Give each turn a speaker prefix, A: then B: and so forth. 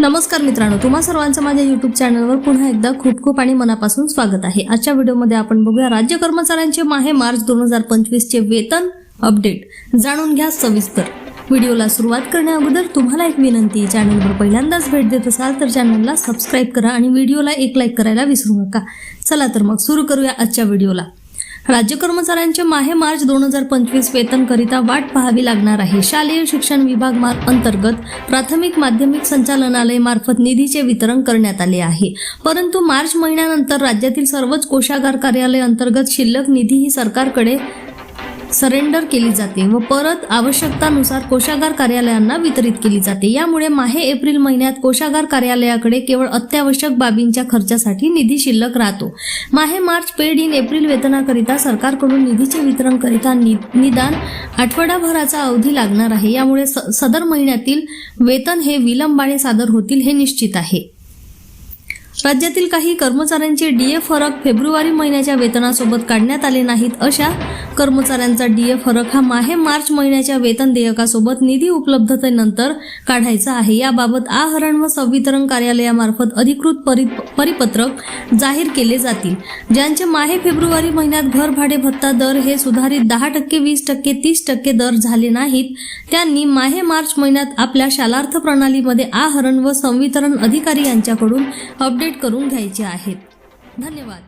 A: नमस्कार मित्रांनो तुम्हा सर्वांचं माझ्या युट्यूब चॅनलवर पुन्हा एकदा खूप खूप आणि मनापासून स्वागत आहे. आजच्या व्हिडिओमध्ये आपण बघूया राज्य कर्मचाऱ्यांचे माहे मार्च दोन हजार पंचवीसचे वेतन अपडेट जाणून घ्या सविस्तर. व्हिडिओला सुरुवात करण्याअगोदर तुम्हाला एक विनंती चॅनलवर पहिल्यांदाच भेट देत असाल तर चॅनलला सबस्क्राईब करा आणि व्हिडिओला एक लाईक करायला विसरू नका. चला तर मग सुरू करूया आजच्या व्हिडिओला. राज्य कर्मचाऱ्यांचे माहे मार्च दोन हजार पंचवीस वेतनकरिता वाट पाहावी लागणार आहे. शालेय शिक्षण विभाग अंतर्गत प्राथमिक माध्यमिक संचालनालय मार्फत निधीचे वितरण करण्यात आले आहे. परंतु मार्च महिन्यानंतर राज्यातील सर्वच कोषागार कार्यालय अंतर्गत शिल्लक निधी ही सरकारकडे सरेंडर केली जाते व परत आवश्यकतानुसार कोषागार कार्यालयांना वितरित केली जाते. यामुळे माहे एप्रिल महिन्यात कोषागार कार्यालयाकडे केवळ अत्यावश्यक बाबींच्या खर्चासाठी निधी शिल्लक राहतो. माहे मार्च पेड इन एप्रिल वेतनाकरिता सरकारकडून निधीचे वितरण करिता नि- निदान आठवडाभराचा अवधी लागणार आहे. यामुळे स- सदर महिन्यातील वेतन हे विलंबाने सादर होतील हे निश्चित आहे. राज्यातील काही कर्मचाऱ्यांचे डीए फरक फेब्रुवारी महिन्याच्या वेतनासोबत काढण्यात आले नाहीत अशा कर्मचाऱ्यांचा डीए फरक हा माहे मार्च महिन्याच्या वेतन देयकासोबत निधी उपलब्धतेनंतर काढायचा आहे. याबाबत आहरण व संवितरण कार्यालयामार्फत अधिकृत परि परिपत्रक जाहीर केले जातील. ज्यांचे माहे फेब्रुवारी महिन्यात घर भाडे भत्ता दर हे सुधारित दहा टक्के वीस टक्के तीस टक्के दर झाले नाहीत त्यांनी माहे मार्च महिन्यात आपल्या शालार्थ प्रणालीमध्ये आहरण व संवितरण अधिकारी यांच्याकडून अपडेट करून घ्यायचे आहेत. धन्यवाद.